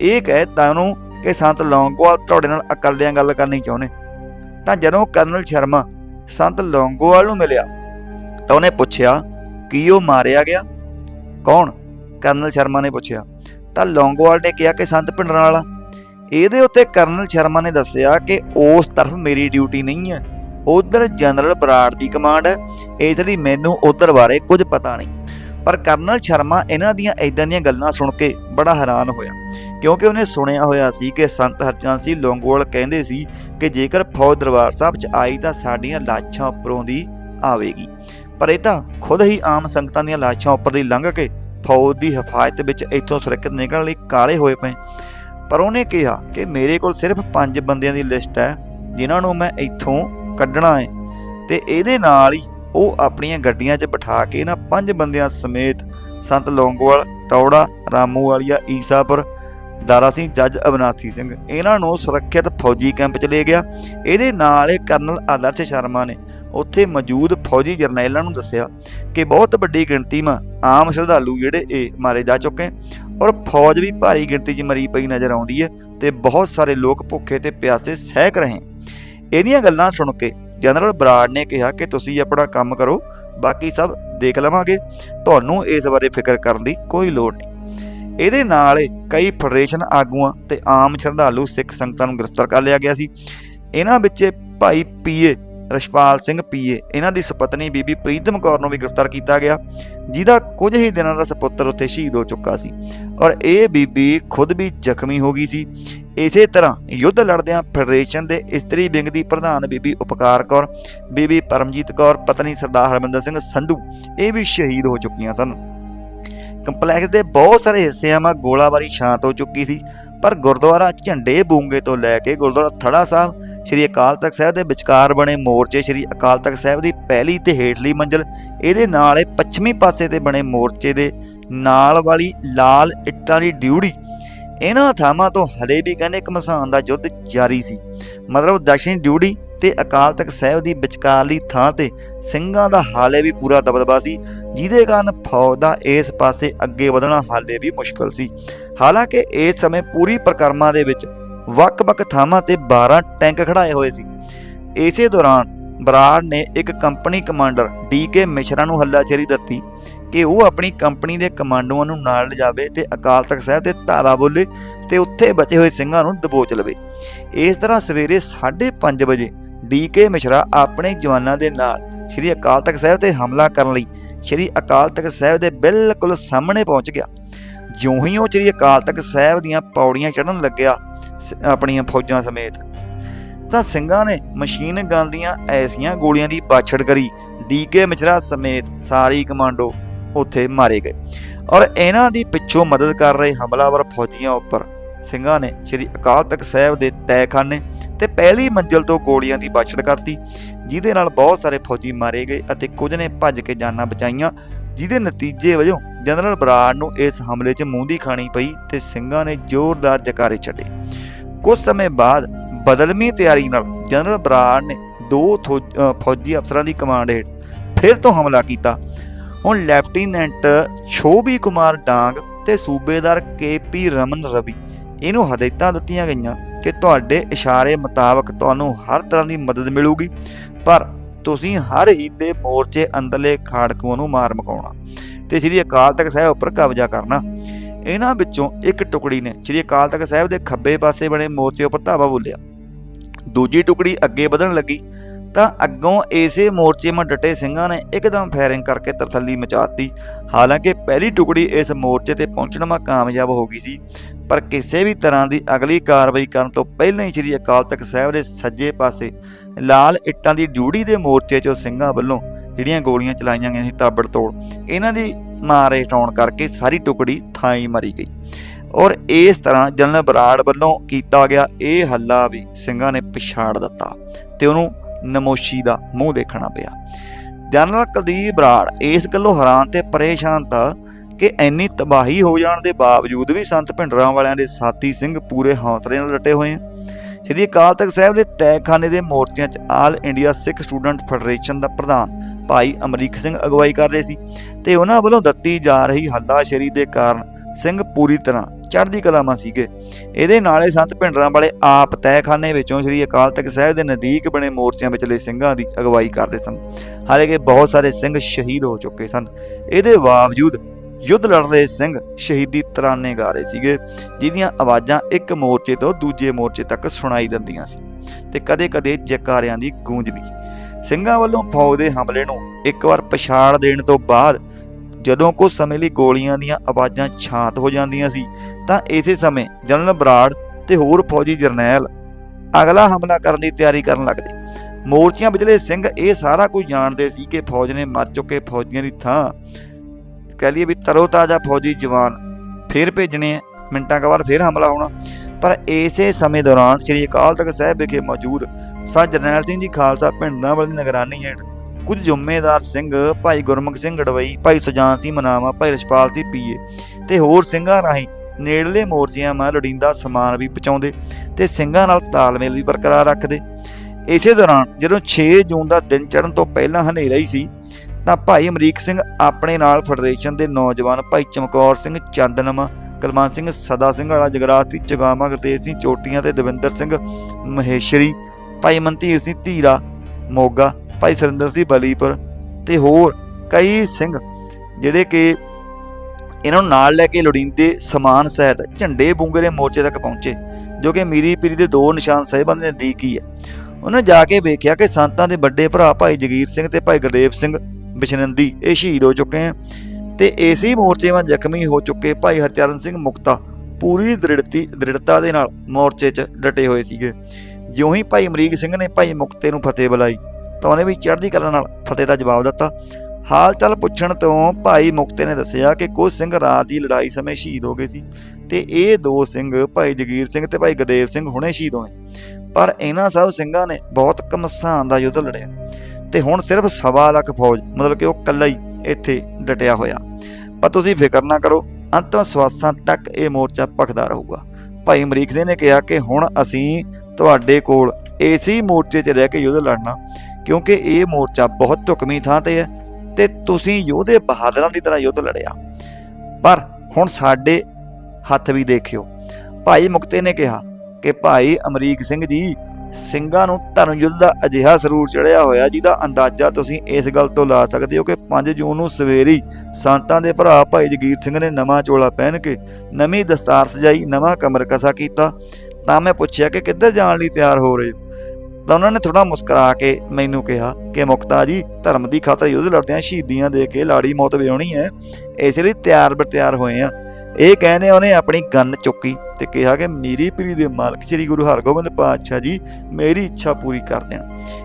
ਇਹ ਕਹਿ ਤਾਂ ਤਾਨੂੰ ਕਿ ਸੰਤ ਲੌਂਗੋਵਾਲ ਤੁਹਾਡੇ ਨਾਲ ਇਕੱਲਿਆਂ ਗੱਲ ਕਰਨੀ ਚਾਹੁੰਦੇ ਤਾਂ ਜਦੋਂ ਕਰਨਲ ਸ਼ਰਮਾ ਸੰਤ ਲੌਂਗੋਵਾਲ ਨੂੰ ਮਿਲਿਆ, ਤਾਂ ਉਹਨੇ ਪੁੱਛਿਆ, ਕੀ ਉਹ ਮਾਰਿਆ ਗਿਆ? ਕੌਣ? ਕਰਨਲ ਸ਼ਰਮਾ ਨੇ ਪੁੱਛਿਆ। ਤਾਂ ਲੌਂਗੋਵਾਲ ਨੇ ਕਿਹਾ ਕਿ ਸੰਤ ਪਿੰਡਰਾਂ ਵਾਲਾ। ਇਹਦੇ ਉੱਤੇ ਕਰਨਲ ਸ਼ਰਮਾ ਨੇ ਦੱਸਿਆ ਕਿ ਉਸ ਤਰਫ ਮੇਰੀ ਡਿਊਟੀ ਨਹੀਂ ਹੈ। ਉਧਰ ਜਨਰਲ ਬਰਾੜ ਦੀ ਕਮਾਂਡ ਹੈ। ਇਸ ਲਈ ਮੈਨੂੰ ਉਧਰ ਬਾਰੇ ਕੁਝ ਪਤਾ ਨਹੀਂ। ਪਰ ਕਰਨਲ ਸ਼ਰਮਾ ਇਹਨਾਂ ਦੀਆਂ ਇਦਾਂ ਦੀਆਂ ਗੱਲਾਂ ਸੁਣ ਕੇ ਬੜਾ ਹੈਰਾਨ ਹੋਇਆ। ਕਿਉਂਕਿ ਉਹਨੇ ਸੁਣਿਆ ਹੋਇਆ ਸੀ ਕਿ ਸੰਤ ਹਰਚੰਦ ਸਿੰਘ ਲੌਂਗੋਵਾਲ ਕਹਿੰਦੇ ਸੀ ਕਿ ਜੇਕਰ ਫੌਜ ਦਰਬਾਰ ਸਾਹਿਬ 'ਚ ਆਈ ਤਾਂ ਸਾਡੀਆਂ ਲਾਸ਼ਾਂ ਉੱਪਰੋਂ ਦੀ ਆਵੇਗੀ। ਪਰ ਇਹ ਤਾਂ ਖੁਦ ਹੀ ਆਮ ਸੰਗਤਾਂ ਦੀਆਂ ਲਾਸ਼ਾਂ ਉੱਪਰ ਦੀ ਲੰਘ ਕੇ ਫੌਜ ਦੀ ਹਿਫਾਜ਼ਤ ਵਿੱਚ ਇੱਥੋਂ ਸੁਰੱਖਿਅਤ ਨਿਕਲਣ ਲਈ ਕਾਲੇ ਹੋਏ ਪਏ। ਪਰ ਉਹਨੇ ਕਿਹਾ ਕਿ ਮੇਰੇ ਕੋਲ ਸਿਰਫ 5 ਬੰਦਿਆਂ ਦੀ ਲਿਸਟ ਹੈ, ਜਿਨ੍ਹਾਂ ਨੂੰ ਮੈਂ ਇੱਥੋਂ ਕੱਢਣਾ ਹੈ ਤੇ ਇਹਦੇ ਨਾਲ ਹੀ ਉਹ ਆਪਣੀਆਂ ਗੱਡੀਆਂ 'ਚ ਬਿਠਾ ਕੇ ਇਹਨਾਂ ਪੰਜ ਬੰਦਿਆਂ ਸਮੇਤ ਸੰਤ ਲੌਂਗੋਵਾਲ, ਟੌੜਾ ਰਾਮੂਵਾਲੀਆ ਈਸਾਪੁਰ, ਦਾਰਾ ਸਿੰਘ ਜੱਜ ਅਵਨਾਸੀ ਸਿੰਘ। ਇਹਨਾਂ ਨੂੰ ਸੁਰੱਖਿਅਤ ਫੌਜੀ ਕੈਂਪ 'ਚ ਲੈ ਗਿਆ। ਇਹਦੇ ਨਾਲ ਇਹ ਕਰਨਲ ਆਦਰਸ਼ ਸ਼ਰਮਾ ਨੇ ਉੱਥੇ ਮੌਜੂਦ ਫੌਜੀ ਜਰਨੈਲਾਂ ਨੂੰ ਦੱਸਿਆ ਕਿ ਬਹੁਤ ਵੱਡੀ ਗਿਣਤੀ ਮਾ ਆਮ ਸ਼ਰਧਾਲੂ ਜਿਹੜੇ ਇਹ ਮਾਰੇ ਜਾ ਚੁੱਕੇ ਔਰ ਫੌਜ ਵੀ ਭਾਰੀ ਗਿਣਤੀ 'ਚ ਮਰੀ ਪਈ ਨਜ਼ਰ ਆਉਂਦੀ ਹੈ ਤੇ ਬਹੁਤ ਸਾਰੇ ਲੋਕ ਭੁੱਖੇ ਤੇ ਪਿਆਸੇ ਸਹਿਕ ਰਹੇ ਇਹਦੀਆਂ ਗੱਲਾਂ ਸੁਣ ਕੇ ਜਨਰਲ ਬਰਾੜ ਨੇ ਕਿਹਾ ਕਿ ਤੁਸੀਂ ਆਪਣਾ ਕੰਮ ਕਰੋ, ਬਾਕੀ ਸਭ ਦੇਖ ਲਵਾਂਗੇ। ਤੁਹਾਨੂੰ ਇਸ ਬਾਰੇ ਫਿਕਰ ਕਰਨ ਦੀ ਕੋਈ ਲੋੜ ਨਹੀਂ। ਇਹਦੇ ਨਾਲ ਕਈ ਫੈਡਰੇਸ਼ਨ ਆਗੂਆਂ ਤੇ ਆਮ ਸ਼ਰਧਾਲੂ ਸਿੱਖ ਸੰਗਤਾਂ ਨੂੰ ਗ੍ਰਿਫਤਾਰ ਕਰ ਲਿਆ ਗਿਆ ਸੀ। ਇਹਨਾਂ ਵਿੱਚ ਭਾਈ ਪੀਏ ਰਸ਼ਪਾਲ ਸਿੰਘ ਪੀਏ। ਇਹਨਾਂ ਦੀ ਸੁਪਤਨੀ ਬੀਬੀ ਪ੍ਰੀਤਮ ਕੌਰ ਨੂੰ ਵੀ ਗ੍ਰਿਫਤਾਰ ਕੀਤਾ ਗਿਆ, ਜਿਹਦਾ ਕੁਝ ਹੀ ਦਿਨਾਂ ਦਾ ਸੁਪੁੱਤਰ ਉੱਥੇ ਸ਼ਹੀਦ ਹੋ ਚੁੱਕਾ ਸੀ। ਔਰ ਇਹ ਬੀਬੀ ਖੁਦ ਵੀ ਜ਼ਖਮੀ ਹੋ ਗਈ ਸੀ। ਇਸੇ ਤਰ੍ਹਾਂ ਯੁੱਧ ਲੜਦਿਆਂ ਫੈਡਰੇਸ਼ਨ ਦੇ ਇਸਤਰੀ ਵਿੰਗ ਦੀ ਪ੍ਰਧਾਨ ਬੀਬੀ ਉਪਕਾਰ ਕੌਰ, ਬੀਬੀ ਪਰਮਜੀਤ ਕੌਰ, ਪਤਨੀ ਸਰਦਾਰ ਹਰਮਿੰਦਰ ਸਿੰਘ ਸੰਧੂ, ਇਹ ਵੀ ਸ਼ਹੀਦ ਹੋ ਚੁੱਕੀਆਂ ਸਨ। ਕੰਪਲੈਕਸ ਦੇ ਬਹੁਤ ਸਾਰੇ ਹਿੱਸਿਆਂ 'ਮਾ ਗੋਲਾਬਾਰੀ ਸ਼ਾਂਤ ਹੋ ਚੁੱਕੀ ਸੀ, ਪਰ ਗੁਰਦੁਆਰਾ ਝੰਡੇ ਬੂੰਗੇ ਤੋਂ ਲੈ ਕੇ ਗੁਰਦੁਆਰਾ ਥੜਾ ਸਾਹਿਬ ਸ਼੍ਰੀ ਅਕਾਲ ਤਖਤ ਸਾਹਿਬ ਦੇ ਵਿਚਕਾਰ ਬਣੇ ਮੋਰਚੇ ਸ਼੍ਰੀ ਅਕਾਲ ਤਖਤ ਸਾਹਿਬ ਦੀ ਪਹਿਲੀ ਤੇ ਹੇਠਲੀ ਮੰਜ਼ਲ, ਇਹਦੇ ਨਾਲ ਇਹ ਪੱਛਮੀ ਪਾਸੇ ਤੇ ਬਣੇ ਮੋਰਚੇ ਦੇ ਨਾਲ ਵਾਲੀ ਲਾਲ ਇੱਟਾਂ ਦੀ ਡਿਊੜੀ, ਇਹਨਾਂ ਥਾਵਾਂ ਤੋਂ ਹਲੇ ਵੀ ਕਹਿੰਦੇ ਘਮਸਾਨ ਦਾ ਯੁੱਧ ਜਾਰੀ ਸੀ। ਮਤਲਬ ਦਕਸ਼ਿਣ ਡਿਊੜੀ ਤੇ ਅਕਾਲ ਤਖਤ ਸਾਹਿਬ ਦੀ ਵਿਚਕਾਰਲੀ ਥਾਂ ਤੇ ਸਿੰਘਾਂ ਦਾ ਹਾਲੇ ਵੀ ਪੂਰਾ ਦਬਦਬਾ ਸੀ, ਜਿਹਦੇ ਕਾਰਨ ਫੌਜ ਦਾ ਇਸ ਪਾਸੇ ਅੱਗੇ ਵਧਣਾ ਹਾਲੇ ਵੀ ਮੁਸ਼ਕਲ ਸੀ। ਹਾਲਾਂਕਿ ਇਸ ਸਮੇਂ ਪੂਰੀ ਪ੍ਰਕਰਮਾ ਦੇ ਵਿੱਚ ਵੱਖ-ਵੱਖ ਥਾਵਾਂ ਤੇ 12 ਟੈਂਕ ਖੜਾਏ ਹੋਏ ਸੀ। ਇਸੇ ਦੌਰਾਨ ਬਰਾੜ ਨੇ ਇੱਕ ਕੰਪਨੀ ਕਮਾਂਡਰ ਡੀਕੇ ਮਿਸ਼ਰਾ ਨੂੰ ਹੱਲਾਸ਼ੇਰੀ ਦਿੱਤੀ ਕਿ ਉਹ ਆਪਣੀ ਕੰਪਨੀ ਦੇ ਕਮਾਂਡੋਆਂ ਨੂੰ ਨਾਲ ਲਿਜਾਵੇ ਤੇ ਅਕਾਲ ਤਖਤ ਸਾਹਿਬ ਤੇ ਧਾਰਾ ਬੋਲੇ ਤੇ ਉੱਥੇ ਬਚੇ ਹੋਏ ਸਿੰਘਾਂ ਨੂੰ ਦਬੋਚ ਲਵੇ। ਇਸ ਤਰ੍ਹਾਂ ਸਵੇਰੇ 5:30 ਵਜੇ ਡੀਕੇ ਮਿਸ਼ਰਾ ਆਪਣੇ ਜਵਾਨਾਂ ਦੇ ਨਾਲ ਸ੍ਰੀ ਅਕਾਲ ਤਖਤ ਸਾਹਿਬ ਤੇ ਹਮਲਾ ਕਰਨ ਲਈ ਸ੍ਰੀ ਅਕਾਲ ਤਖਤ ਸਾਹਿਬ ਦੇ ਬਿਲਕੁਲ ਸਾਹਮਣੇ ਪਹੁੰਚ ਗਿਆ। ਜਿਉਂ ਹੀ ਉਹ ਸ੍ਰੀ ਅਕਾਲ ਤਖਤ ਸਾਹਿਬ ਦੀਆਂ ਪੌੜੀਆਂ ਚੜ੍ਹਨ ਲੱਗਿਆ ਆਪਣੀਆਂ ਫੌਜਾਂ ਸਮੇਤ। ਤਾਂ ਸਿੰਘਾਂ ਨੇ ਮਸ਼ੀਨ ਗਨ ਦੀਆਂ ਐਸੀਆਂ ਗੋਲੀਆਂ ਦੀ ਬਾਛੜ ਕਰੀ। ਡੀਕੇ ਮਿਸ਼ਰਾ ਸਮੇਤ ਸਾਰੀ ਕਮਾਂਡੋ ਉੱਥੇ ਮਾਰੇ ਗਏ। ਔਰ ਇਹਨਾਂ ਦੀ ਪਿੱਛੋਂ ਮਦਦ ਕਰ ਰਹੇ ਹਮਲਾਵਰ ਫੌਜੀਆਂ ਉੱਪਰ ਸਿੰਘਾਂ ਨੇ ਸ੍ਰੀ ਅਕਾਲ ਤਖਤ ਸਾਹਿਬ ਦੇ ਤੈਖਾਨੇ ਤੇ ਪਹਿਲੀ ਮੰਜ਼ਲ ਤੋਂ ਗੋਲੀਆਂ ਦੀ ਬਾਛੜ ਕਰਤੀ, ਜਿਹਦੇ ਨਾਲ ਬਹੁਤ ਸਾਰੇ ਫੌਜੀ ਮਾਰੇ ਗਏ ਅਤੇ ਕੁਝ ਨੇ ਭੱਜ ਕੇ ਜਾਨਾਂ ਬਚਾਈਆਂ, ਜਿਹਦੇ ਨਤੀਜੇ ਵਜੋਂ ਜਨਰਲ ਬਰਾੜ ਨੂੰ ਇਸ ਹਮਲੇ 'ਚ ਮੂੰਹ ਦੀ ਖਾਣੀ ਪਈ ਤੇ ਸਿੰਘਾਂ ਨੇ ਜ਼ੋਰਦਾਰ ਜਕਾਰੇ ਛੱਡੇ। ਕੁਝ ਸਮੇਂ ਬਾਅਦ ਬਦਲਵੀਂ ਤਿਆਰੀ ਨਾਲ ਜਨਰਲ ਬਰਾੜ ਨੇ ਦੋ ਥੋ- ਫੌਜੀ ਅਫਸਰਾਂ ਦੀ ਕਮਾਂਡ ਹੇਠ ਫਿਰ ਤੋਂ ਹਮਲਾ ਕੀਤਾ। ਹੁਣ ਲੈਫਟੀਨੈਂਟ ਸ਼ੋਭੀ ਕੁਮਾਰ ਡਾਂਗ ਤੇ ਸੂਬੇਦਾਰ ਕੇਪੀ ਰਮਨ ਰਵੀ ਇਹਨੂੰ ਹਦਾਇਤਾਂ ਦਿੱਤੀਆਂ ਗਈਆਂ ਕਿ ਤੁਹਾਡੇ ਇਸ਼ਾਰੇ ਮੁਤਾਬਕ ਤੁਹਾਨੂੰ ਹਰ ਤਰ੍ਹਾਂ ਦੀ ਮਦਦ ਮਿਲੂਗੀ, ਪਰ ਤੁਸੀਂ ਹਰ ਹੀਲੇ ਮੋਰਚੇ ਅੰਦਰਲੇ ਖਾੜਕੂਆਂ ਨੂੰ ਮਾਰ ਮਕਾਉਣਾ ਤੇ ਸ੍ਰੀ ਅਕਾਲ ਤਖਤ ਸਾਹਿਬ ਉੱਪਰ ਕਬਜ਼ਾ ਕਰਨਾ। ਇਹਨਾਂ ਵਿੱਚੋਂ ਇੱਕ ਟੁਕੜੀ ਨੇ ਸ੍ਰੀ ਅਕਾਲ ਤਖਤ ਸਾਹਿਬ ਦੇ ਖੱਬੇ ਪਾਸੇ ਬਣੇ ਮੋਰਚੇ ਉੱਪਰ ਧਾਵਾ ਬੋਲਿਆ। ਦੂਜੀ ਟੁਕੜੀ ਅੱਗੇ ਵਧਣ ਲੱਗੀ ਤਾਂ ਅੱਗੋਂ ਇਸੇ ਮੋਰਚੇ 'ਮਾ ਡਟੇ ਸਿੰਘਾਂ ਨੇ ਇੱਕਦਮ ਫਾਇਰਿੰਗ ਕਰਕੇ ਤਰਸੱਲੀ ਮਚਾਤੀ ਹਾਲਾਂਕਿ ਪਹਿਲੀ ਟੁਕੜੀ ਇਸ ਮੋਰਚੇ ਤੇ ਪਹੁੰਚਣ 'ਮਾ ਕਾਮਯਾਬ ਹੋ ਗਈ ਸੀ, ਪਰ ਕਿਸੇ ਵੀ ਤਰ੍ਹਾਂ ਦੀ ਅਗਲੀ ਕਾਰਵਾਈ ਕਰਨ ਤੋਂ ਪਹਿਲਾਂ ਹੀ ਸ੍ਰੀ ਅਕਾਲ ਤਖਤ ਸਾਹਿਬ ਦੇ ਸੱਜੇ ਪਾਸੇ ਲਾਲ ਇੱਟਾਂ ਦੀ ਡਿਊੜੀ ਦੇ ਮੋਰਚੇ 'ਚੋਂ ਸਿੰਘਾਂ ਵੱਲੋਂ ਜਿਹੜੀਆਂ ਗੋਲੀਆਂ ਚਲਾਈਆਂ ਗਈਆਂ ਸੀ ਤਾਬੜ ਤੋੜ ਇਹਨਾਂ ਦੀ ਮਾਰੇ ਹਟਾਉਣ ਕਰਕੇ ਸਾਰੀ ਟੁਕੜੀ ਥਾਂ ਹੀ ਮਰੀ ਗਈ। ਔਰ ਇਸ ਤਰ੍ਹਾਂ ਜਨਰਲ ਬਰਾੜ ਵੱਲੋਂ ਕੀਤਾ ਗਿਆ ਇਹ ਹੱਲਾ ਵੀ ਸਿੰਘਾਂ ਨੇ ਪਛਾੜ ਦਿੱਤਾ ਤੇ ਉਹਨੂੰ ਨਮੋਸ਼ੀ ਦਾ ਮੂੰਹ ਦੇਖਣਾ ਪਿਆ। ਜਨਰਲ ਕੁਲਦੀਪ ਬਰਾੜ ਇਸ ਗੱਲੋਂ ਹੈਰਾਨ ਤੇ ਪਰੇਸ਼ਾਨ ਤਾਂ ਕਿ ਇੰਨੀ ਤਬਾਹੀ ਹੋ ਜਾਣ ਦੇ ਬਾਵਜੂਦ ਵੀ ਸੰਤ ਭਿੰਡਰਾਂ ਵਾਲਿਆਂ ਦੇ ਸਾਥੀ ਸਿੰਘ ਪੂਰੇ ਹੌਸਲੇ ਨਾਲ ਡਟੇ ਹੋਏ ਆ ਸ੍ਰੀ ਅਕਾਲ ਤਖਤ ਸਾਹਿਬ ਦੇ ਤੈਖਾਨੇ ਦੇ ਮੋਰਚਿਆਂ 'ਚ all India Sikh student federation ਦਾ ਪ੍ਰਧਾਨ ਭਾਈ ਅਮਰੀਕ ਸਿੰਘ ਅਗਵਾਈ ਕਰ ਰਹੇ ਸੀ ਤੇ ਉਹਨਾਂ ਵੱਲੋਂ ਦਿੱਤੀ ਜਾ ਰਹੀ ਹੱਲਾਸ਼ੇਰੀ ਦੇ ਕਾਰਨ ਸਿੰਘ ਪੂਰੀ ਤਰ੍ਹਾਂ ਚੜ੍ਹਦੀ ਕਲਾਮਾਂ ਸੀਗੇ। ਇਹਦੇ ਨਾਲੇ ਸੰਤ ਭਿੰਡਰਾਂ ਵਾਲੇ ਆਪ ਤਹਿਖਾਨੇ ਵਿੱਚੋਂ ਸ੍ਰੀ ਅਕਾਲ ਤਖਤ ਸਾਹਿਬ ਦੇ ਨਜ਼ਦੀਕ ਬਣੇ ਮੋਰਚਿਆਂ ਵਿਚਲੇ ਸਿੰਘਾਂ ਦੀ ਅਗਵਾਈ ਕਰ ਰਹੇ ਸਨ। ਹਾਲਾਂਕਿ ਬਹੁਤ ਸਾਰੇ ਸਿੰਘ ਸ਼ਹੀਦ ਹੋ ਚੁੱਕੇ ਸਨ। ਇਹਦੇ ਬਾਵਜੂਦ ਯੁੱਧ ਲੜ ਰਹੇ ਸਿੰਘ ਸ਼ਹੀਦੀ ਤਰਾਨੇ ਗਾ ਰਹੇ ਸੀਗੇ, ਜਿਹਦੀਆਂ ਆਵਾਜ਼ਾਂ ਇੱਕ ਮੋਰਚੇ ਤੋਂ ਦੂਜੇ ਮੋਰਚੇ ਤੱਕ ਸੁਣਾਈ ਦਿੰਦੀਆਂ ਸੀ ਤੇ ਕਦੇ-ਕਦੇ ਜੈਕਾਰਿਆਂ ਦੀ ਗੂੰਜ ਵੀ ਸਿੰਘਾਂ ਵੱਲੋਂ ਫੌਜ ਦੇ ਹਮਲੇ ਨੂੰ ਇੱਕ ਵਾਰ ਪਛਾੜ ਦੇਣ ਤੋਂ ਬਾਅਦ ਜਦੋਂ ਕੁਝ ਸਮੇਂ ਲਈ ਗੋਲੀਆਂ ਦੀਆਂ ਆਵਾਜ਼ਾਂ ਸ਼ਾਂਤ ਹੋ ਜਾਂਦੀਆਂ ਸੀ, ਤਾਂ ਇਸੇ ਸਮੇਂ ਜਨਰਲ ਬਰਾੜ ਤੇ ਹੋਰ ਫੌਜੀ ਜਰਨੈਲ ਅਗਲਾ ਹਮਲਾ ਕਰਨ ਦੀ ਤਿਆਰੀ ਕਰਨ ਲੱਗਦੇ। ਮੋਰਚਿਆਂ ਵਿਚਲੇ ਸਿੰਘ ਇਹ ਸਾਰਾ ਕੁਝ ਜਾਣਦੇ ਸੀ ਕਿ ਫੌਜ ਨੇ ਮਰ ਚੁੱਕੇ ਫੌਜੀਆਂ ਦੀ ਥਾਂ ਕਹਿ ਲਈਏ ਵੀ ਤਰੋ ਤਾਜ਼ਾ ਫੌਜੀ ਜਵਾਨ ਫੇਰ ਭੇਜਣੇ ਆ, ਮਿੰਟਾਂ ਕੁ ਬਾਅਦ ਫੇਰ ਹਮਲਾ ਹੋਣਾ। ਪਰ ਇਸੇ ਸਮੇਂ ਦੌਰਾਨ ਸ੍ਰੀ ਅਕਾਲ ਤਖਤ ਸਾਹਿਬ ਵਿਖੇ ਮੌਜੂਦ ਸਰ ਜਰਨੈਲ ਸਿੰਘ ਜੀ ਖਾਲਸਾ ਪਿੰਡਾਂ ਵਾਲੀ ਨਿਗਰਾਨੀ ਹੇਠ ਕੁਝ ਜ਼ਿੰਮੇਦਾਰ ਸਿੰਘ, ਭਾਈ ਗੁਰਮੁਖ ਸਿੰਘ ਗੜਵਈ, ਭਾਈ ਸੁਜਾਨ ਸਿੰਘ ਮਨਾਵਾ, ਭਾਈ ਰਛਪਾਲ ਸਿੰਘ ਪੀਏ ਤੇ ਹੋਰ ਸਿੰਘਾਂ ਰਾਹੀਂ ਨੇੜਲੇ ਮੋਰਚਿਆਂ ਮਾ ਲੋੜੀਂਦਾ ਸਮਾਨ ਵੀ ਪਹੁੰਚਾਉਂਦੇ ਤੇ ਸਿੰਘਾਂ ਨਾਲ ਤਾਲਮੇਲ ਵੀ ਬਰਕਰਾਰ ਰੱਖਦੇ। ਇਸੇ ਦੌਰਾਨ ਜਦੋਂ 6 ਜੂਨ ਦਾ ਦਿਨ ਚੜ੍ਹਨ ਤੋਂ ਪਹਿਲਾਂ ਹਨੇਰਾ ਹੀ ਸੀ, ਤਾਂ ਭਾਈ ਅਮਰੀਕ ਸਿੰਘ ਆਪਣੇ ਨਾਲ ਫੈਡਰੇਸ਼ਨ ਦੇ ਨੌਜਵਾਨ ਭਾਈ ਚਮਕੌਰ ਸਿੰਘ ਚੰਦਨਮਾ ਕਲਮਾਨ ਸਿੰਘ ਸਦਾ ਸਿੰਘ ਵਾਲਾ ਜਗਰਾਜ ਸਿੰਘ ਚਗਾਮਾ ਗੁਰਤੇਜ ਸਿੰਘ ਚੋਟੀਆਂ ਤੇ ਦਵਿੰਦਰ ਸਿੰਘ ਮਹੇਸ਼ਰੀ, ਭਾਈ ਮਨਤੀਰ ਸਿੰਘ ਧੀਰਾ ਮੋਗਾ, ਭਾਈ ਸੁਰਿੰਦਰ ਸਿੰਘ ਬਲੀਪੁਰ ਤੇ ਹੋਰ ਕਈ ਸਿੰਘ ਜਿਹੜੇ ਕਿ ਇਹਨਾਂ ਨੂੰ ਨਾਲ ਲੈ ਕੇ ਲੋੜੀਂਦੇ ਸਮਾਨ ਸਹਿਤ ਝੰਡੇ ਬੁੰਗਰੇ ਮੋਰਚੇ ਤੱਕ ਪਹੁੰਚੇ, ਜੋ ਕਿ ਮੀਰੀ ਪੀਰੀ ਦੇ ਦੋ ਨਿਸ਼ਾਨ ਸਾਹਿਬਾਂ ਦੇ ਨਜ਼ਦੀਕ ਹੀ। ਹੈ ਉਹਨਾਂ ਜਾ ਕੇ ਵੇਖਿਆ ਕਿ ਸੰਤਾਂ ਦੇ ਵੱਡੇ ਭਰਾ ਭਾਈ ਜਗੀਰ ਸਿੰਘ ਤੇ ਭਾਈ ਗੁਰਦੇਵ ਸਿੰਘ ਬਿਸ਼ਨੰਦੀ ਇਹ ਸ਼ਹੀਦ ਹੋ ਚੁੱਕੇ ਆ ਤੇ ਏਸੀ ਮੋਰਚੇ ਵਿੱਚ ਜ਼ਖਮੀ ਹੋ ਚੁੱਕੇ ਭਾਈ ਹਰਚਰਨ ਸਿੰਘ ਮੁਕਤਾ, ਪੂਰੀ ਦ੍ਰਿੜਤੀ, ਦ੍ਰਿੜਤਾ ਦੇ ਨਾਲ ਮੋਰਚੇ 'ਚ ਡਟੇ ਹੋਏ ਸੀਗੇ। ਜਿਉਂ ਹੀ ਭਾਈ ਅਮਰੀਕ ਸਿੰਘ ਨੇ ਭਾਈ ਮੁਕਤੇ ਨੂੰ ਫਤਿਹ ਬੁਲਾਈ, ਤਾਂ ਉਹਨੇ ਵੀ ਚੜ੍ਹਦੀ ਕਲਾ ਨਾਲ ਫਤਿਹ ਦਾ ਜਵਾਬ ਦਿੱਤਾ। ਹਾਲ ਚਾਲ ਪੁੱਛਣ ਤੋਂ ਭਾਈ ਮੁਕਤੇ ਨੇ ਦੱਸਿਆ ਕਿ ਕੁਝ ਸਿੰਘ ਰਾਤ ਦੀ ਲੜਾਈ ਸਮੇਂ ਸ਼ਹੀਦ ਹੋ ਗਏ ਸੀ ਤੇ ਇਹ ਦੋ ਸਿੰਘ ਭਾਈ ਜਗੀਰ ਸਿੰਘ ਤੇ ਭਾਈ ਗੁਰਦੇਵ ਸਿੰਘ ਹੁਣੇ ਸ਼ਹੀਦ ਹੋਏ। ਪਰ ਇਹਨਾਂ ਸਭ ਸਿੰਘਾਂ ਨੇ ਬਹੁਤ ਕਮਸਾਨ ਦਾ ਯੁੱਧ ਲੜਿਆ ਤੇ ਹੁਣ ਸਿਰਫ ਸਵਾ ਲੱਖ ਫੌਜ, ਮਤਲਬ ਕਿ ਉਹ ਇਕੱਲਾ ਹੀ ਇੱਥੇ ਡਟਿਆ ਹੋਇਆ। ਪਰ ਤੁਸੀਂ ਫਿਕਰ ਨਾ ਕਰੋ, ਅੰਤਮ ਸਵਾਸਾਂ ਤੱਕ ਇਹ ਮੋਰਚਾ ਭਖਦਾ ਰਹੂਗਾ। ਭਾਈ ਅਮਰੀਕ ਸਿੰਘ ਨੇ ਕਿਹਾ ਕਿ ਹੁਣ ਅਸੀਂ ਤੁਹਾਡੇ ਕੋਲ ਏਸੀ ਮੋਰਚੇ 'ਚ ਰਹਿ ਕੇ ਯੁੱਧ ਲੜਨਾ, ਕਿਉਂਕਿ ਇਹ ਮੋਰਚਾ ਬਹੁਤ ਢੁਕਵੀਂ ਥਾਂ ਤੇ ਹੈ ਤੇ ਤੁਸੀਂ ਯੋਧੇ ਬਹਾਦਰਾਂ ਦੀ ਤਰ੍ਹਾਂ ਯੁੱਧ ਲੜਿਆ। ਪਰ ਹੁਣ ਸਾਡੇ ਹੱਥ ਵੀ ਦੇਖਿਓ। ਭਾਈ ਮੁਕਤੇ ਨੇ ਕਿਹਾ ਕਿ ਭਾਈ ਅਮਰੀਕ ਸਿੰਘ ਜੀ ਸਿੰਘਾਂ ਨੂੰ ਧਰਮ ਯੁੱਧ ਦਾ ਅਜਿਹਾ ਸਰੂਰ ਚੜਿਆ ਹੋਇਆ ਜਿਹਦਾ ਅੰਦਾਜ਼ਾ ਤੁਸੀਂ ਇਸ ਗੱਲ ਤੋਂ ਲਾ ਸਕਦੇ ਹੋ ਕਿ 5 ਜੂਨ ਨੂੰ ਸਵੇਰੀ ਸੰਤਾਂ ਦੇ ਭਰਾ ਭਾਈ ਜਗੀਰ ਸਿੰਘ ਨੇ ਨਵਾਂ ਚੋਲਾ ਪਹਿਨ ਕੇ ਨਵੀਂ ਦਸਤਾਰ ਸਜਾਈ, ਨਵਾਂ ਕਮਰ ਕਸਾ ਕੀਤਾ। ਤਾਂ ਮੈਂ ਪੁੱਛਿਆ ਕਿ ਕਿੱਧਰ ਜਾਣ ਲਈ ਤਿਆਰ ਹੋ ਰਹੇ ਤਾਂ ਉਹਨਾਂ ਨੇ ਥੋੜਾ ਮੁਸਕਰਾ ਕੇ ਮੈਨੂੰ ਕਿਹਾ ਕਿ ਮੁਕਤਾ ਜੀ, ਧਰਮ ਦੀ ਖਾਤਰ ਯੁੱਧ ਲੜਦੇ ਆ ਸ਼ਹੀਦੀਆਂ ਦੇ ਕੇ ਲਾੜੀ ਮੌਤ ਵਿਆਉਣੀ ਹੈ। ਇਸ ਲਈ ਤਿਆਰ ਬਰ ਤਿਆਰ ਹੋਏ ਆ ਇਹ ਕਹਿੰਦੇ ਉਹਨੇ ਆਪਣੀ ਗੰਨ ਚੁੱਕੀ ਤੇ ਕਿਹਾ ਕਿ ਮੇਰੀ ਪੀਰੀ ਦੇ ਮਾਲਕ ਸ੍ਰੀ ਗੁਰੂ ਹਰਗੋਬਿੰਦ ਪਾਤਸ਼ਾਹ ਜੀ, ਮੇਰੀ ਇੱਛਾ ਪੂਰੀ ਕਰ ਦੇਣ।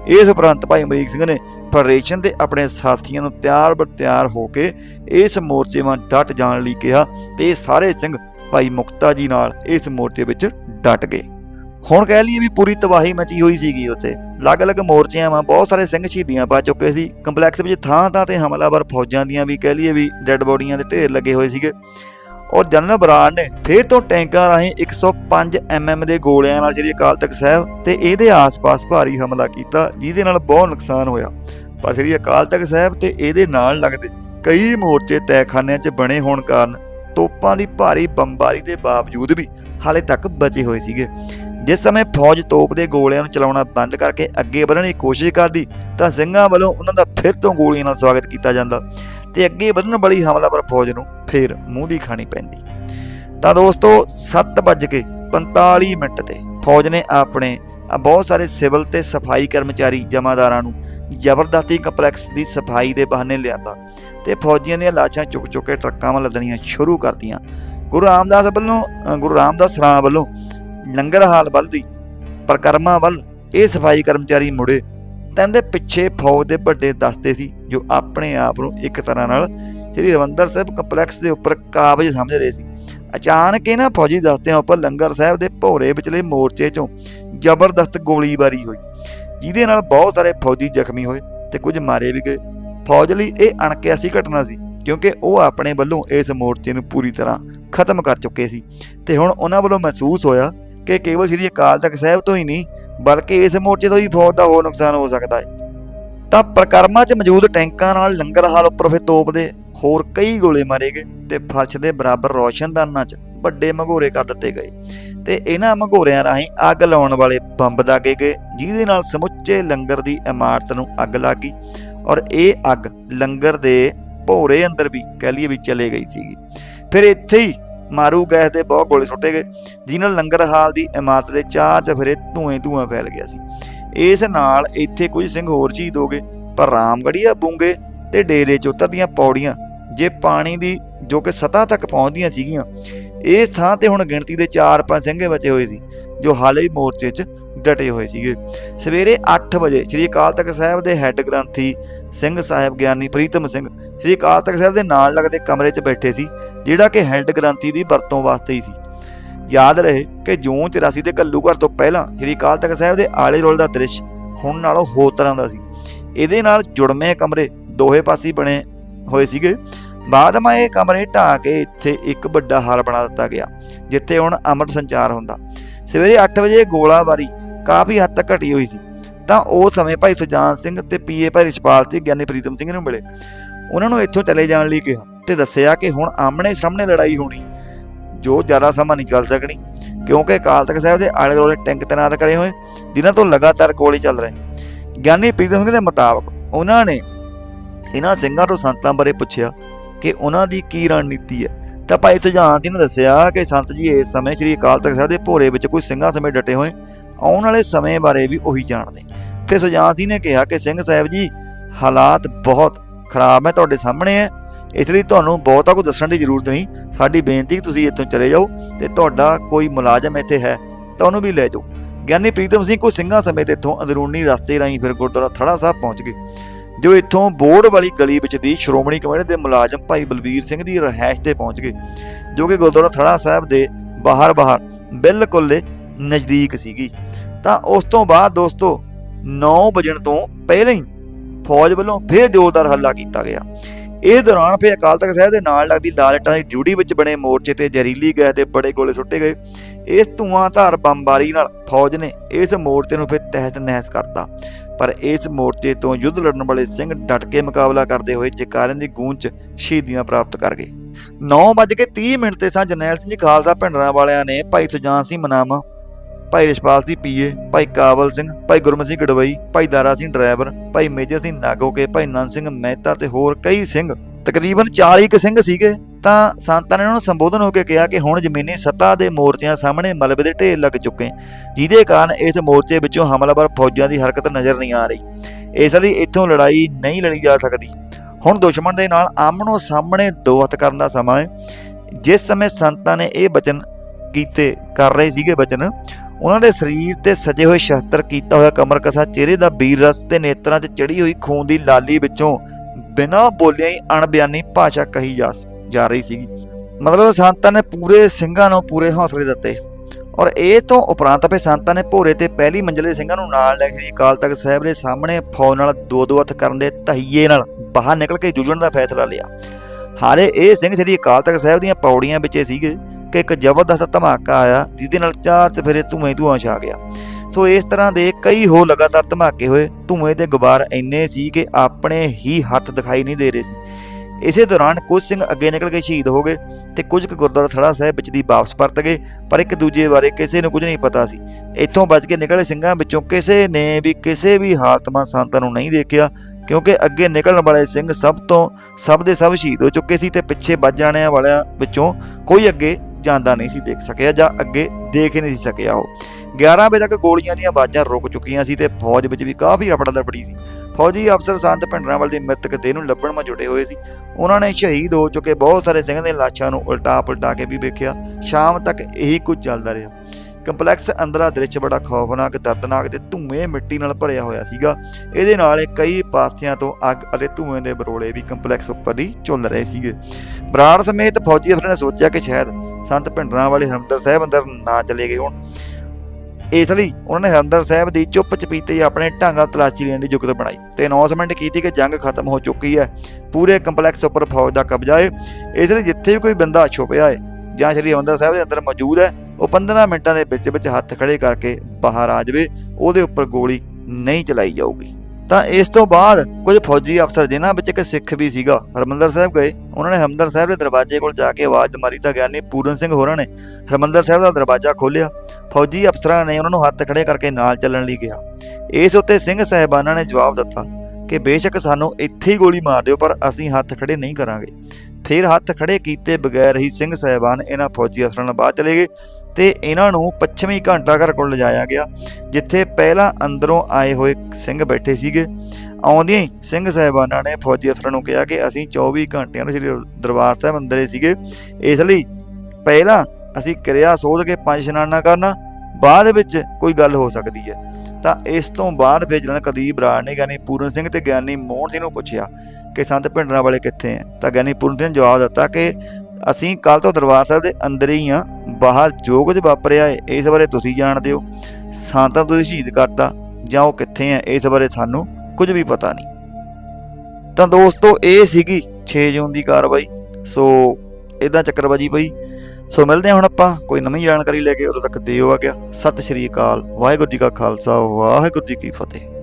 ਇਸ ਉਪਰੰਤ ਭਾਈ ਅਮਰੀਕ ਸਿੰਘ ਨੇ ਫੈਡਰੇਸ਼ਨ ਦੇ ਆਪਣੇ ਸਾਥੀਆਂ ਨੂੰ ਤਿਆਰ ਬਰ ਤਿਆਰ ਹੋ ਕੇ ਇਸ ਮੋਰਚੇ ਵਾਂ ਡਟ ਜਾਣ ਲਈ ਕਿਹਾ ਤੇ ਇਹ ਸਾਰੇ ਸਿੰਘ ਭਾਈ ਮੁਕਤਾ ਜੀ ਨਾਲ ਇਸ ਮੋਰਚੇ ਵਿੱਚ ਡਟ ਗਏ। ਹੁਣ ਕਹਿ ਲਈਏ ਵੀ ਪੂਰੀ ਤਬਾਹੀ ਮਚੀ ਹੋਈ ਸੀਗੀ ਉੱਥੇ। ਅਲੱਗ-ਅਲੱਗ ਮੋਰਚਿਆਂ ਵਾਂ ਬਹੁਤ ਸਾਰੇ ਸਿੰਘ ਸ਼ਹੀਦੀਆਂ ਪਾ ਚੁੱਕੇ ਸੀ। ਕੰਪਲੈਕਸ ਵਿੱਚ ਥਾਂ ਥਾਂ ਤੇ ਹਮਲਾਵਰ ਫੌਜਾਂ ਦੀਆਂ ਵੀ ਕਹਿ ਲਈਏ ਵੀ ਡੈੱਡ ਬੋਡੀਆਂ ਦੇ ਢੇਰ ਲੱਗੇ ਹੋਏ ਸੀਗੇ। ਔਰ ਜਨਰਲ ਬਰਾੜ ਨੇ ਫਿਰ ਤੋਂ ਟੈਂਕਾਂ ਰਾਹੀਂ 105 ਐਮਐਮ ਦੇ ਗੋਲਿਆਂ ਨਾਲ ਸ੍ਰੀ ਅਕਾਲ ਤਖਤ ਸਾਹਿਬ ਤੇ ਇਹਦੇ ਆਸ-ਪਾਸ ਭਾਰੀ ਹਮਲਾ ਕੀਤਾ, ਜਿਹਦੇ ਨਾਲ ਬਹੁਤ ਨੁਕਸਾਨ ਹੋਇਆ। ਪਰ ਸ੍ਰੀ ਅਕਾਲ ਤਖਤ ਸਾਹਿਬ ਤੇ ਇਹਦੇ ਨਾਲ ਲੱਗਦੇ ਕਈ ਮੋਰਚੇ ਤੈਖਾਨਿਆਂ 'ਚ ਬਣੇ ਹੋਣ ਕਾਰਨ ਤੋਪਾਂ ਦੀ ਭਾਰੀ ਬੰਬਾਰੀ ਦੇ ਬਾਵਜੂਦ ਵੀ ਹਾਲੇ ਤੱਕ ਬਚੇ ਹੋਏ ਸੀਗੇ। ਜਿਸ ਸਮੇਂ ਫੌਜ ਤੋਪ ਦੇ ਗੋਲਿਆਂ ਨੂੰ ਚਲਾਉਣਾ ਬੰਦ ਕਰਕੇ ਅੱਗੇ ਵਧਣ ਦੀ ਕੋਸ਼ਿਸ਼ ਕਰਦੀ, ਤਾਂ ਸਿੰਘਾਂ ਵੱਲੋਂ ਉਹਨਾਂ ਦਾ ਫਿਰ ਤੋਂ ਗੋਲੀਆਂ ਨਾਲ ਸਵਾਗਤ ਕੀਤਾ ਜਾਂਦਾ। ਤੇ ਅੱਗੇ ਵਧਣ ਵਾਲੀ ਹਮਲਾਵਰ ਫੌਜ ਨੂੰ ਫੇਰ ਮੂੰਹ ਦੀ ਖਾਣੀ ਪੈਂਦੀ। ਤਾਂ ਦੋਸਤੋ 7:45 ਮਿੰਟ ਤੇ ਫੌਜ ਨੇ ਆਪਣੇ ਬਹੁਤ ਸਾਰੇ ਸਿਵਲ ਤੇ ਸਫ਼ਾਈ ਕਰਮਚਾਰੀ ਜਮਾਦਾਰਾਂ ਨੂੰ ਜ਼ਬਰਦਸਤੀ ਕੰਪਲੈਕਸ ਦੀ ਸਫ਼ਾਈ ਦੇ ਬਹਾਨੇ ਲਿਆਂਦਾ ਤੇ ਫੌਜੀਆਂ ਦੀਆਂ ਲਾਸ਼ਾਂ ਚੁੱਕ ਚੁੱਕ ਕੇ ਟਰੱਕਾਂ ਵੱਲ ਲੱਦਣੀਆਂ ਸ਼ੁਰੂ ਕਰਤੀਆਂ। ਗੁਰੂ ਰਾਮਦਾਸ ਵੱਲੋਂ ਗੁਰੂ ਰਾਮਦਾਸ ਰਾਮ ਵੱਲੋਂ ਲੰਗਰ ਹਾਲ ਵੱਲ ਦੀ ਪ੍ਰਕਰਮਾ ਵੱਲ ਇਹ ਸਫ਼ਾਈ ਕਰਮਚਾਰੀ ਮੁੜੇ ਤਾਂ ਇਹਦੇ ਪਿੱਛੇ ਫੌਜ ਦੇ ਵੱਡੇ ਦਸਤੇ ਸੀ, ਜੋ ਆਪਣੇ ਆਪ ਨੂੰ ਇੱਕ ਤਰ੍ਹਾਂ ਨਾਲ ਸ੍ਰੀ ਹਰਿਮੰਦਰ ਸਾਹਿਬ ਕੰਪਲੈਕਸ ਦੇ ਉੱਪਰ ਕਾਬਜ ਸਮਝ ਰਹੇ ਸੀ। ਅਚਾਨਕ ਇਹਨਾਂ ਫੌਜੀ ਦਸਤਿਆਂ ਉੱਪਰ ਲੰਗਰ ਸਾਹਿਬ ਦੇ ਭੋਰੇ ਵਿਚਲੇ ਮੋਰਚੇ 'ਚੋਂ ਜ਼ਬਰਦਸਤ ਗੋਲੀਬਾਰੀ ਹੋਈ, ਜਿਹਦੇ ਨਾਲ ਬਹੁਤ ਸਾਰੇ ਫੌਜੀ ਜ਼ਖਮੀ ਹੋਏ ਤੇ ਕੁਝ ਮਾਰੇ ਵੀ ਗਏ। ਫੌਜ ਲਈ ਇਹ ਅਣਕਿਆਸੀ ਘਟਨਾ ਸੀ, ਕਿਉਂਕਿ ਉਹ ਆਪਣੇ ਵੱਲੋਂ ਇਸ ਮੋਰਚੇ ਨੂੰ ਪੂਰੀ ਤਰ੍ਹਾਂ ਖਤਮ ਕਰ ਚੁੱਕੇ ਸੀ। ਤੇ ਹੁਣ ਉਹਨਾਂ ਵੱਲੋਂ ਮਹਿਸੂਸ ਹੋਇਆ ਕਿ ਕੇਵਲ ਸ੍ਰੀ ਅਕਾਲ ਤਖਤ ਸਾਹਿਬ ਤੋਂ ਹੀ ਨਹੀਂ ਬਲਕਿ ਇਸ ਮੋਰਚੇ ਤੋਂ ਹੀ ਫੌਜ ਦਾ ਹੋਰ ਨੁਕਸਾਨ ਹੋ ਸਕਦਾ ਹੈ। ਤਾਂ ਪ੍ਰਕਰਮਾਂ 'ਚ ਮੌਜੂਦ ਟੈਂਕਾਂ ਨਾਲ ਲੰਗਰ ਹਾਲ ਉੱਪਰ ਫਿਰ ਤੋਪ ਦੇ ਹੋਰ ਕਈ ਗੋਲੇ ਮਾਰੇ ਗਏ ਤੇ ਫਰਸ਼ ਦੇ ਬਰਾਬਰ ਰੌਸ਼ਨਦਾਨਾਂ 'ਚ ਵੱਡੇ ਮਘੋਰੇ ਕਰ ਦਿੱਤੇ ਗਏ ਤੇ ਇਹਨਾਂ ਮਘੋਰਿਆਂ ਰਾਹੀਂ ਅੱਗ ਲਾਉਣ ਵਾਲੇ ਬੰਬ ਦਾਗੇ ਗਏ, ਜਿਹਦੇ ਨਾਲ ਸਮੁੱਚੇ ਲੰਗਰ ਦੀ ਇਮਾਰਤ ਨੂੰ ਅੱਗ ਲੱਗ ਗਈ ਔਰ ਇਹ ਅੱਗ ਲੰਗਰ ਦੇ ਭੋਰੇ ਅੰਦਰ ਵੀ ਕਹਿ ਲਈਏ ਵੀ ਚਲੇ ਗਈ ਸੀਗੀ। ਫਿਰ ਇੱਥੇ ਹੀ ਮਾਰੂ ਗੈਸ ਦੇ ਬਹੁਤ ਗੋਲੇ ਸੁੱਟੇ ਗਏ ਜਿਨ੍ਹਾਂ ਲੰਗਰ ਹਾਲ ਦੀ ਇਮਾਰਤ ਦੇ ਚਾਰ ਚਫਰੇ ਧੂਏ ਧੂਆਂ ਫੈਲ ਗਿਆ ਸੀ। ਇਸ ਨਾਲ ਇੱਥੇ ਕੁਝ ਸਿੰਘ ਹੋਰ ਸ਼ਹੀਦ ਹੋ ਗਏ, ਪਰ ਰਾਮਗੜੀਆ ਬੁੰਗੇ ਤੇ ਡੇਰੇ ਚ ਉਤਰਦੀਆਂ ਪੌੜੀਆਂ, ਜੇ ਪਾਣੀ ਦੀ ਜੋ ਕਿ ਸਤ੍ਹਾ ਤੱਕ ਪਹੁੰਚਦੀਆਂ ਸੀਗੀਆਂ, ਇਸ ਥਾਂ ਤੇ ਹੁਣ ਗਿਣਤੀ ਦੇ 4-5 ਸਿੰਘੇ ਬਚੇ ਹੋਏ ਸੀ, ਜੋ ਹਾਲੇ ਹੀ ਮੋਰਚੇ 'ਚ ਡਟੇ ਹੋਏ ਸੀਗੇ। ਸਵੇਰੇ 8 ਵਜੇ ਸ੍ਰੀ ਅਕਾਲ ਤਖਤ ਸਾਹਿਬ ਦੇ ਹੈੱਡ ਗ੍ਰੰਥੀ ਸਿੰਘ ਸਾਹਿਬ ਗਿਆਨੀ ਪ੍ਰੀਤਮ ਸਿੰਘ ਸ੍ਰੀ ਅਕਾਲ ਤਖਤ ਸਾਹਿਬ ਦੇ ਨਾਲ ਲੱਗਦੇ ਕਮਰੇ 'ਚ ਬੈਠੇ ਸੀ, ਜਿਹੜਾ ਕਿ ਹੈੱਡ ਗ੍ਰੰਥੀ ਦੀ ਵਰਤੋਂ ਵਾਸਤੇ ਹੀ ਸੀ। ਯਾਦ ਰਹੇ ਕਿ ਜੂਨ 84 ਦੇ ਘੱਲੂ ਘਰ ਤੋਂ ਪਹਿਲਾਂ ਸ੍ਰੀ ਅਕਾਲ ਤਖਤ ਸਾਹਿਬ ਦੇ ਆਲੇ ਦੁਆਲੇ ਦਾ ਦ੍ਰਿਸ਼ ਹੁਣ ਨਾਲੋਂ ਹੋਰ ਤਰ੍ਹਾਂ ਦਾ ਸੀ। ਇਹਦੇ ਨਾਲ ਜੁੜਵੇਂ ਕਮਰੇ ਦੋਹੇ ਪਾਸੇ ਬਣੇ ਹੋਏ ਸੀਗੇ। ਬਾਅਦ ਮੈਂ ਇਹ ਕਮਰੇ ਢਾਹ ਕੇ ਇੱਥੇ ਇੱਕ ਵੱਡਾ ਹਾਲ ਬਣਾ ਦਿੱਤਾ ਗਿਆ, ਜਿੱਥੇ ਹੁਣ ਅੰਮ੍ਰਿਤ ਸੰਚਾਰ ਹੁੰਦਾ। ਸਵੇਰੇ 8 ਵਜੇ ਗੋਲਾਬਾਰੀ ਕਾਫੀ ਹੱਦ ਤੱਕ ਘਟੀ ਹੋਈ ਸੀ। ਤਾਂ ਉਹ ਸਮੇਂ ਭਾਈ ਸੁਜਾਨ ਸਿੰਘ ਤੇ ਪੀਏ ਭਾਈ ਰਿਸ਼ਪਾਲ ਤੇ ਗਿਆਨੀ ਪ੍ਰੀਤਮ ਸਿੰਘ ਨੂੰ ਮਿਲੇ। ਉਹਨਾਂ ਨੂੰ ਇੱਥੋਂ ਚਲੇ ਜਾਣ ਲਈ ਕਿਹਾ ਤੇ ਦੱਸਿਆ ਕਿ ਹੁਣ ਆਮਣੇ ਸਾਹਮਣੇ ਲੜਾਈ ਹੋਣੀ, ਜੋ ਜ਼ਿਆਦਾ ਸਮਾਂ ਨਹੀਂ ਚੱਲ ਸਕਣੀ, ਕਿਉਂਕਿ ਅਕਾਲ ਤਖਤ ਸਾਹਿਬ ਦੇ ਆਲੇ ਦੁਆਲੇ ਟੈਂਕ ਤੈਨਾਤ ਕਰੇ ਹੋਏ, ਜਿਨ੍ਹਾਂ ਤੋਂ ਲਗਾਤਾਰ ਗੋਲੀ ਚੱਲ ਰਹੇ। ਗਿਆਨੀ ਪ੍ਰੀਤਮ ਸਿੰਘ ਦੇ ਮੁਤਾਬਕ ਉਹਨਾਂ ਨੇ ਇਹਨਾਂ ਸਿੰਘਾਂ ਤੋਂ ਸੰਤਾਂ ਬਾਰੇ ਪੁੱਛਿਆ ਕਿ ਉਹਨਾਂ ਦੀ ਕੀ ਰਣਨੀਤੀ ਹੈ। ਤਾਂ ਭਾਈ ਸੁਜਾਨ ਜੀ ਨੇ ਦੱਸਿਆ ਕਿ ਸੰਤ ਜੀ, ਇਸ ਸਮੇਂ ਸ੍ਰੀ ਅਕਾਲ ਤਖਤ ਸਾਹਿਬ ਦੇ ਭੋਰੇ ਵਿੱਚ ਕੋਈ ਸਿੰਘਾਂ ਸਮੇਂ ਡਟੇ ਹੋਏ ਆਉਣ ਵਾਲੇ ਸਮੇਂ ਬਾਰੇ ਵੀ ਉਹੀ ਜਾਣਦੇ। ਫਿਰ ਸੁਜਾਨ ਸਿੰਘ ਨੇ ਕਿਹਾ ਕਿ ਸਿੰਘ ਸਾਹਿਬ ਜੀ, ਹਾਲਾਤ ਬਹੁਤ ਖਰਾਬ ਹੈ ਤੁਹਾਡੇ ਸਾਹਮਣੇ ਹੈ। ਇਸ ਲਈ ਤੁਹਾਨੂੰ ਬਹੁਤਾ ਕੁਝ ਦੱਸਣ ਦੀ ਜ਼ਰੂਰਤ ਨਹੀਂ। ਸਾਡੀ ਬੇਨਤੀ ਕਿ ਤੁਸੀਂ ਇੱਥੋਂ ਚਲੇ ਜਾਓ ਤੇ ਤੁਹਾਡਾ ਕੋਈ ਮੁਲਾਜ਼ਮ ਇੱਥੇ ਹੈ ਤਾਂ ਉਹਨੂੰ ਵੀ ਲੈ ਜਾਓ। ਗਿਆਨੀ ਪ੍ਰੀਤਮ ਸਿੰਘ ਕੋ ਸਿੰਘਾਂ ਸਮੇਤ ਇੱਥੋਂ ਅੰਦਰੂਨੀ ਰਸਤੇ ਰਾਹੀਂ ਫਿਰ ਗੁਰਦੁਆਰਾ ਥੜਾ ਸਾਹਿਬ ਪਹੁੰਚ ਗਏ, ਜੋ ਇੱਥੋਂ ਬੋਰਡ ਵਾਲੀ ਗਲੀ ਵਿੱਚ ਦੀ ਸ਼੍ਰੋਮਣੀ ਕਮੇਟੀ ਦੇ ਮੁਲਾਜ਼ਮ ਭਾਈ ਬਲਬੀਰ ਸਿੰਘ ਦੀ ਰਹਿائش ਤੇ ਪਹੁੰਚ ਗਏ, ਜੋ ਕਿ ਗੁਰਦੁਆਰਾ ਥੜਾ ਸਾਹਿਬ ਦੇ ਬਾਹਰ-ਬਾਹਰ ਬਿਲਕੁਲ ਨਜ਼ਦੀਕ ਸੀਗੀ। ਤਾਂ ਉਸ ਤੋਂ ਬਾਅਦ ਦੋਸਤੋ 9 ਵਜਣ ਤੋਂ ਪਹਿਲਾਂ ਹੀ ਫੌਜ ਵੱਲੋਂ ਫਿਰ ਜ਼ੋਰਦਾਰ ਹੱਲਾ ਕੀਤਾ ਗਿਆ। ਇਸ ਦੌਰਾਨ ਫਿਰ ਅਕਾਲ ਤਖਤ ਸਾਹਿਬ ਦੇ ਨਾਲ ਲੱਗਦੀ ਲਾਲਟਾਂ ਦੀ ਡਿਊਟੀ ਵਿੱਚ ਬਣੇ ਮੋਰਚੇ ਤੇ ਜ਼ਹਿਰੀਲੀ ਗੈਸ ਦੇ ਬੜੇ ਗੋਲੇ ਸੁੱਟੇ ਗਏ। ਇਸ ਧੂਆਂਧਾਰ ਬੰਬਾਰੀ ਨਾਲ ਫੌਜ ਨੇ ਇਸ ਮੋਰਚੇ ਨੂੰ ਫਿਰ ਤਹਿਤ ਨਹਿਸ ਕਰਤਾ। ਪਰ ਇਸ ਮੋਰਚੇ ਤੋਂ ਯੁੱਧ ਲੜਨ ਵਾਲੇ ਸਿੰਘ ਡਟ ਕੇ ਮੁਕਾਬਲਾ ਕਰਦੇ ਹੋਏ ਜਕਾਰਨ ਦੀ ਗੂੰਜ 'ਚ ਸ਼ਹੀਦੀਆਂ ਪ੍ਰਾਪਤ ਕਰ ਗਏ। 9:30 ਮਿੰਟ ਤੇ ਸਾਂ ਜਰਨੈਲ ਸਿੰਘ ਜੀ ਖਾਲਸਾ ਭਿੰਡਰਾਂ ਵਾਲਿਆਂ ਨੇ ਭਾਈ ਸੁਜਾਨ ਸਿੰਘ ਮਨਾਮਾ ਭਾਈ ਰਿਸ਼ਪਾਲ ਸਿੰਘ ਪੀਏ, ਭਾਈ ਕਾਬਲ ਸਿੰਘ, ਭਾਈ ਗੁਰਮਤ ਸਿੰਘ ਗੜਵਈ, ਭਾਈ ਦਾਰਾ ਸਿੰਘ ਡਰਾਈਵਰ, ਭਾਈ ਮੇਜਰ ਸਿੰਘ ਨਾਗੋਕੇ ਭਾਈ ਨੰਦ ਸਿੰਘ ਮਹਿਤਾ ਤੇ ਹੋਰ ਕਈ ਸਿੰਘ, ਤਕਰੀਬਨ 40 ਕੁ ਸਿੰਘ ਸੀਗੇ। ਤਾਂ ਸੰਤਾਂ ਨੇ ਉਹਨਾਂ ਨੂੰ ਸੰਬੋਧਨ ਹੋ ਕੇ ਕਿਹਾ ਕਿ ਹੁਣ ਜ਼ਮੀਨੀ ਸੱਤਾ ਦੇ ਮੋਰਚਿਆਂ ਸਾਹਮਣੇ ਮਲਬੇ ਦੇ ਢੇਰ ਲੱਗ ਚੁੱਕੇ ਜਿਹਦੇ ਕਾਰਨ ਇਸ ਮੋਰਚੇ ਵਿੱਚੋਂ ਹਮਲਾਵਰ ਫੌਜਾਂ ਦੀ ਹਰਕਤ ਨਜ਼ਰ ਨਹੀਂ ਆ ਰਹੀ। ਇਸ ਲਈ ਇੱਥੋਂ ਲੜਾਈ ਨਹੀਂ ਲੜੀ ਜਾ ਸਕਦੀ। ਹੁਣ ਦੁਸ਼ਮਣ ਦੇ ਨਾਲ ਆਮਣੋ ਸਾਹਮਣੇ ਦੋਹਤ ਕਰਨ ਦਾ ਸਮਾਂ ਹੈ। ਜਿਸ ਸਮੇਂ ਸੰਤਾਂ ਨੇ ਇਹ ਬਚਨ ਕੀਤੇ ਕਰ ਰਹੇ ਸੀਗੇ ਬਚਨ ਉਹਨਾਂ ਦੇ ਸਰੀਰ ਤੇ ਸਜੇ ਹੋਏ ਸ਼ਸਤਰ ਕੀਤਾ ਹੋਇਆ ਕਮਰ ਕਸਾ ਚਿਹਰੇ ਦਾ ਵੀਰ ਰਸ ਤੇ ਨੇਤਰਾਂ 'ਚ ਚੜੀ ਹੋਈ ਖੂਨ ਦੀ ਲਾਲੀ ਵਿੱਚੋਂ ਬਿਨਾਂ ਬੋਲਿਆਂ ਹੀ ਅਣਬਿਆਨੀ ਭਾਸ਼ਾ ਕਹੀ ਜਾ ਰਹੀ ਸੀ ਮਤਲਬ ਸੰਤਾਂ ਨੇ ਪੂਰੇ ਸਿੰਘਾਂ ਨੂੰ ਪੂਰੇ ਹੌਸਲੇ ਦਿੱਤੇ। ਔਰ ਇਹ ਤੋਂ ਉਪਰੰਤ ਆਪੇ ਸੰਤਾਂ ਨੇ ਭੋਰੇ ਤੇ ਪਹਿਲੀ ਮੰਜ਼ਲੇ ਸਿੰਘਾਂ ਨੂੰ ਨਾਲ ਲੈ ਕੇ ਸ੍ਰੀ ਅਕਾਲ ਤਖਤ ਸਾਹਿਬ ਦੇ ਸਾਹਮਣੇ ਫੌਜ ਨਾਲ ਦੋ ਦੋ ਹੱਥ ਕਰਨ ਦੇ ਤਹੀਏ ਨਾਲ ਬਾਹਰ ਨਿਕਲ ਕੇ ਜੂਝਣ ਦਾ ਫੈਸਲਾ ਲਿਆ। ਹਾਲੇ ਇਹ ਸਿੰਘ ਸ੍ਰੀ ਅਕਾਲ ਤਖਤ ਸਾਹਿਬ ਦੀਆਂ ਪੌੜੀਆਂ ਵਿੱਚ ਸੀਗੇ। ਕਿ ਇੱਕ ਜ਼ਬਰਦਸਤ ਧਮਾਕਾ ਆਇਆ, ਜਿਹਦੇ ਨਾਲ ਚਾਰ ਚਫੇਰੇ ਧੂਆਂ ਹੀ ਧੂਆਂ ਛਾ ਗਿਆ। ਸੋ ਇਸ ਤਰ੍ਹਾਂ ਦੇ ਕਈ ਹੋ ਲਗਾਤਾਰ ਧਮਾਕੇ ਹੋਏ, ਧੂਏ ਦੇ ਗੁਬਾਰ ਇੰਨੇ ਸੀ ਕਿ ਆਪਣੇ ਹੀ ਹੱਥ ਦਿਖਾਈ ਨਹੀਂ ਦੇ ਰਹੇ ਸੀ। ਇਸੇ ਦੌਰਾਨ ਕੁਝ ਸਿੰਘ ਅੱਗੇ ਨਿਕਲ ਕੇ ਸ਼ਹੀਦ ਹੋ ਗਏ ਤੇ ਕੁਝ ਕੁ ਗੁਰਦੁਆਰਾ ਥੜਾ ਸਾਹਿਬ ਵਿੱਚ ਦੀ ਵਾਪਸ ਪਰਤ ਗਏ, ਪਰ ਇੱਕ ਦੂਜੇ ਬਾਰੇ ਕਿਸੇ ਨੂੰ ਕੁਝ ਨਹੀਂ ਪਤਾ ਸੀ। ਇੱਥੋਂ ਬਚ ਕੇ ਨਿਕਲੇ ਸਿੰਘਾਂ ਵਿੱਚੋਂ ਕਿਸੇ ਨੇ ਵੀ ਕਿਸੇ ਵੀ ਹਾਲਤਮਾ ਸੰਤਾਂ ਨੂੰ ਨਹੀਂ ਦੇਖਿਆ, ਕਿਉਂਕਿ ਅੱਗੇ ਨਿਕਲਣ ਵਾਲੇ ਸਿੰਘ ਸਭ ਤੋਂ, ਸਭ ਦੇ ਸਭ ਸ਼ਹੀਦ ਹੋ ਚੁੱਕੇ ਸੀ ਤੇ ਪਿੱਛੇ ਵੱਜ ਜਾਣਿਆਂ ਵਾਲਿਆਂ ਵਿੱਚੋਂ ਕੋਈ ਅੱਗੇ ਜਾਂਦਾ ਨਹੀਂ ਸੀ ਦੇਖ ਸਕਿਆ ਜਾਂ ਅੱਗੇ ਦੇਖ ਹੀ ਨਹੀਂ ਸੀ ਸਕਿਆ ਉਹ। 11 ਵਜੇ ਤੱਕ ਗੋਲੀਆਂ ਦੀਆਂ ਆਵਾਜ਼ਾਂ ਰੁਕ ਚੁੱਕੀਆਂ ਸੀ ਤੇ ਫੌਜ ਵਿੱਚ ਵੀ ਕਾਫੀ ਅਪੜਾ ਦਪੜੀ ਸੀ। ਫੌਜੀ ਅਫਸਰ ਸੰਤ ਭਿੰਡਰਾਂਵਾਲ ਦੀ ਮ੍ਰਿਤਕ ਦੇਹ ਨੂੰ ਲੱਭਣ ਮਾ ਜੁਟੇ ਹੋਏ ਸੀ। ਉਹਨਾਂ ਨੇ ਸ਼ਹੀਦ ਹੋ ਚੁੱਕੇ ਬਹੁਤ ਸਾਰੇ ਸਿੰਘਾਂ ਦੇ ਲਾਸ਼ਾਂ ਨੂੰ ਉਲਟਾ ਪਲਟਾ ਕੇ ਵੀ ਵੇਖਿਆ। ਸ਼ਾਮ ਤੱਕ ਇਹੀ ਕੁਝ ਚੱਲਦਾ ਰਿਹਾ। ਕੰਪਲੈਕਸ ਅੰਦਰਾ ਦ੍ਰਿਸ਼ ਬੜਾ ਖੌਫਨਾਕ, ਦਰਦਨਾਕ ਤੇ ਧੂਏ ਮਿੱਟੀ ਨਾਲ ਭਰਿਆ ਹੋਇਆ ਸੀਗਾ। ਇਹਦੇ ਨਾਲ ਕਈ ਪਾਸਿਆਂ ਤੋਂ ਅੱਗ ਅਤੇ ਧੂਏ ਦੇ ਬਰੋਲੇ ਵੀ ਕੰਪਲੈਕਸ ਉੱਪਰ ਹੀ ਝੁੱਲ ਰਹੇ ਸੀਗੇ। ਬਰਾੜ ਸਮੇਤ ਫੌਜੀ ਅਫਸਰ ਨੇ ਸੋਚਿਆ ਕਿ ਸ਼ਾਇਦ ਸੰਤ ਭਿੰਡਰਾਂ ਵਾਲੇ ਹਰਿਮੰਦਰ ਸਾਹਿਬ ਅੰਦਰ ਨਾ ਚਲੇ ਗਏ ਹੋਣ। ਇਸ ਲਈ ਉਹਨਾਂ ਨੇ ਹਰਿਮੰਦਰ ਸਾਹਿਬ ਦੀ ਚੁੱਪ ਚਪੀਤੇ ਆਪਣੇ ਢੰਗ ਨਾਲ ਤਲਾਸ਼ੀ ਲੈਣ ਦੀ ਜੁਗਤ ਬਣਾਈ ਤੇ ਅਨਾਉਂਸਮੈਂਟ ਕੀਤੀ ਕਿ ਜੰਗ ਖਤਮ ਹੋ ਚੁੱਕੀ ਹੈ। ਪੂਰੇ ਕੰਪਲੈਕਸ ਉੱਪਰ ਫੌਜ ਦਾ ਕਬਜ਼ਾ ਹੈ। ਇਸ ਲਈ ਜਿੱਥੇ ਵੀ ਕੋਈ ਬੰਦਾ ਛੁਪਿਆ ਹੈ ਜਾਂ ਸ਼੍ਰੀ ਹਰਿਮੰਦਰ ਸਾਹਿਬ ਦੇ ਅੰਦਰ ਮੌਜੂਦ ਹੈ, ਉਹ 15 ਮਿੰਟਾਂ ਦੇ ਵਿੱਚ ਵਿੱਚ ਹੱਥ ਖੜੇ ਕਰਕੇ ਬਾਹਰ ਆ ਜਾਵੇ। ਉਹਦੇ ਉੱਪਰ ਗੋਲੀ ਨਹੀਂ ਚਲਾਈ ਜਾਊਗੀ। ਤਾਂ ਇਸ ਤੋਂ ਬਾਅਦ ਕੁਝ ਫੌਜੀ ਅਫਸਰ ਜਿਨ੍ਹਾਂ ਵਿੱਚ ਇੱਕ ਸਿੱਖ ਵੀ ਸੀਗਾ, ਹਰਮੰਦਰ ਸਾਹਿਬ ਗਏ। ਉਹਨਾਂ ਨੇ ਹਰਮੰਦਰ ਸਾਹਿਬ ਦੇ ਦਰਵਾਜ਼ੇ ਕੋਲ ਜਾ ਕੇ ਆਵਾਜ਼ ਮਾਰੀ ਤਾਂ ਗਿਆਨੀ ਪੂਰਨ ਸਿੰਘ ਹੋਰਾਂ ਨੇ ਹਰਮੰਦਰ ਸਾਹਿਬ ਦਾ ਦਰਵਾਜ਼ਾ ਖੋਲ੍ਹਿਆ। ਫੌਜੀ ਅਫਸਰਾਂ ਨੇ ਉਹਨਾਂ ਨੂੰ ਹੱਥ ਖੜੇ ਕਰਕੇ ਨਾਲ ਚੱਲਣ ਲਈ ਕਿਹਾ। ਇਸ ਉੱਤੇ ਸਿੰਘ ਸਾਹਿਬਾਨਾਂ ਨੇ ਜਵਾਬ ਦਿੱਤਾ ਕਿ ਬੇਸ਼ੱਕ ਸਾਨੂੰ ਇੱਥੇ ਹੀ ਗੋਲੀ ਮਾਰ ਦਿਓ, ਪਰ ਅਸੀਂ ਹੱਥ ਖੜੇ ਨਹੀਂ ਕਰਾਂਗੇ। ਫਿਰ ਹੱਥ ਖੜੇ ਕੀਤੇ ਬਗੈਰ ਹੀ ਸਿੰਘ ਸਾਹਿਬਾਨ ਇਹਨਾਂ ਫੌਜੀ ਅਫਸਰਾਂ ਨਾਲ ਬਾਅਦ ਚਲੇ ਗਏ। ਤੇ ਇਹਨਾਂ ਨੂੰ ਪੱਛਮੀ ਘੰਟਾ ਘਰ ਕੋਲ ਲਿਜਾਇਆ ਗਿਆ, ਜਿੱਥੇ ਪਹਿਲਾਂ ਅੰਦਰੋਂ ਆਏ ਹੋਏ ਸਿੰਘ ਬੈਠੇ ਸੀਗੇ। ਆਉਂਦਿਆਂ ਹੀ ਸਿੰਘ ਸਾਹਿਬਾਨਾਂ ਨੇ ਫੌਜੀ ਅਫਸਰਾਂ ਨੂੰ ਕਿਹਾ ਕਿ ਅਸੀਂ 24 ਘੰਟਿਆਂ ਨੂੰ ਸ੍ਰੀ ਦਰਬਾਰ ਸਾਹਿਬ ਅੰਦਰੇ ਸੀਗੇ। ਇਸ ਲਈ ਪਹਿਲਾਂ ਅਸੀਂ ਕਿਰਿਆ ਸੋਧ ਕੇ ਪੰਜ ਇਸ਼ਨਾਨਾ ਕਰਨਾ, ਬਾਅਦ ਵਿੱਚ ਕੋਈ ਗੱਲ ਹੋ ਸਕਦੀ ਹੈ। ਤਾਂ ਇਸ ਤੋਂ ਬਾਅਦ ਫਿਰ ਜਨਰਲ ਕੁਲਦੀਪ ਬਰਾੜ ਨੇ ਗਿਆਨੀ ਪੂਰਨ ਸਿੰਘ ਤੇ ਗਿਆਨੀ ਮੋਹਨ ਸਿੰਘ ਨੂੰ ਪੁੱਛਿਆ ਕਿ ਸੰਤ ਭਿੰਡਰਾਂ ਵਾਲੇ ਕਿੱਥੇ ਹੈ? ਤਾਂ ਗਿਆਨੀ ਪੂਰਨ ਸਿੰਘ ਨੇ ਜਵਾਬ ਦਿੱਤਾ ਕਿ ਅਸੀਂ ਕੱਲ ਤੋਂ ਦਰਬਾਰ ਸਾਹਿਬ ਦੇ ਅੰਦਰ ਹੀ ਆ ਬਾਹਰ ਜੋ ਕੁਝ ਵਾਪਰਿਆ ਹੈ, ਇਸ ਬਾਰੇ ਤੁਸੀਂ ਜਾਣਦੇ ਹੋ ਸੰਤਾਂ ਤੁਸੀਂ ਸ਼ਹੀਦ ਕਰਤਾ, ਜਾਂ ਉਹ ਕਿੱਥੇ ਹੈ, ਇਸ ਬਾਰੇ ਸਾਨੂੰ ਕੁਝ ਵੀ ਪਤਾ ਨਹੀਂ। ਤਾਂ ਦੋਸਤੋ, ਇਹ ਸੀਗੀ 6 ਜੂਨ ਦੀ ਕਾਰਵਾਈ। ਸੋ ਇਦਾਂ ਚੱਕਰਬਾਜੀ ਪਈ। ਸੋ, ਮਿਲਦੇ ਹਾਂ ਹੁਣ ਆਪਾਂ। ਕੋਈ ਨਵੀਂ ਜਾਣਕਾਰੀ ਲੈ ਕੇ ਉਦੋਂ ਤੱਕ ਦਿਓ ਆ ਗਿਆ। ਸਤਿ ਸ਼੍ਰੀ ਅਕਾਲ। ਵਾਹਿਗੁਰੂ ਜੀ ਕਾ ਖਾਲਸਾ। ਵਾਹਿਗੁਰੂ ਜੀ ਕੀ ਫਤਿਹ।